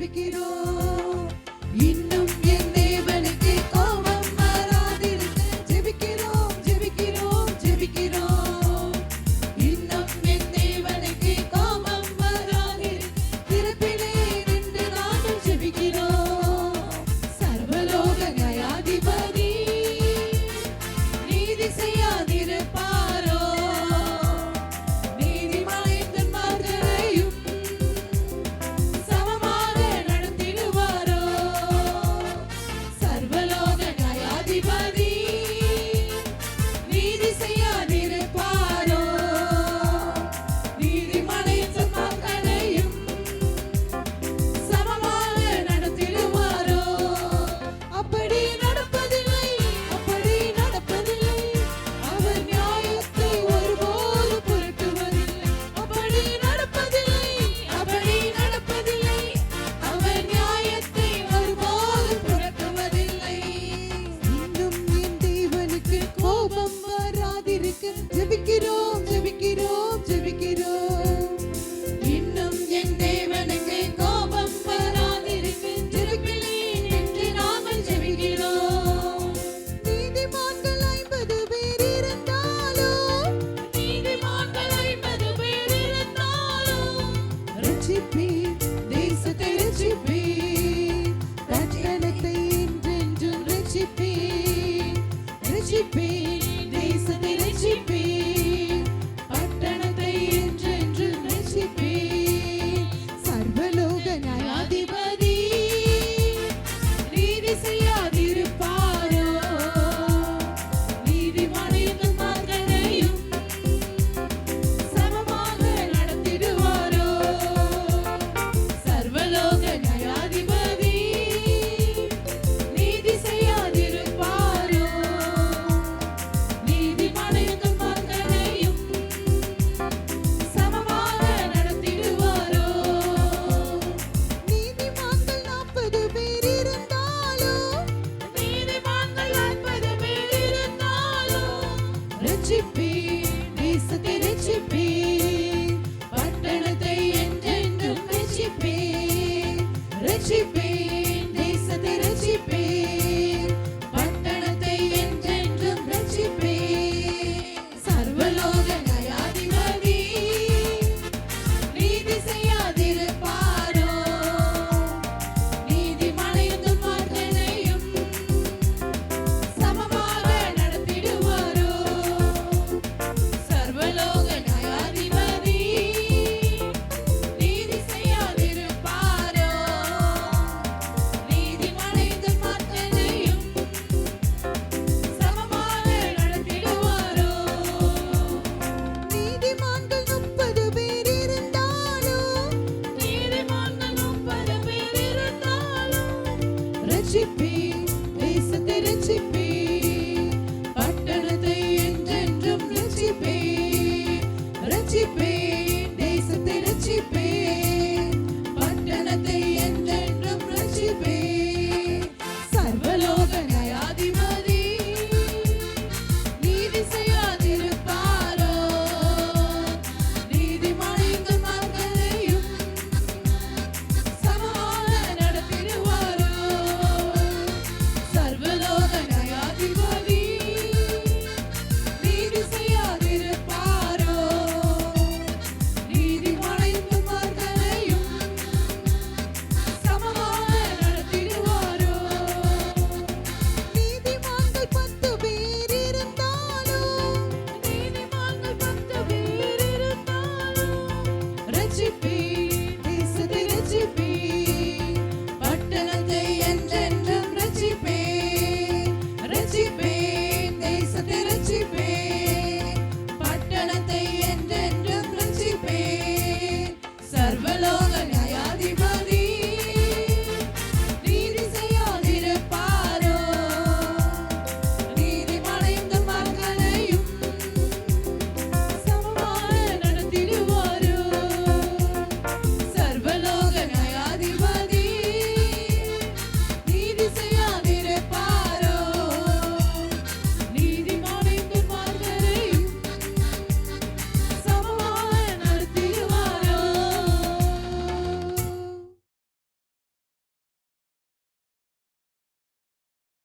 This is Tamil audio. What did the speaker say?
ஜெபிக்கிறோம் ஜெபிக்கிறோம் ஜெபிக்கிறோம் ஜெபிக்கிறோம். இன்னும் என் தேவனுக்கு கோபம் வராதிருக்கு. திருப்பிலே நின்று நாங்கள் ஜெபிக்கிறோம். நீதிமான்கள் ஐம்பது பேர் இருந்தாலும் நீதிமான்கள் ஐம்பது பேர் இருந்தாலும் ரட்சிப்பி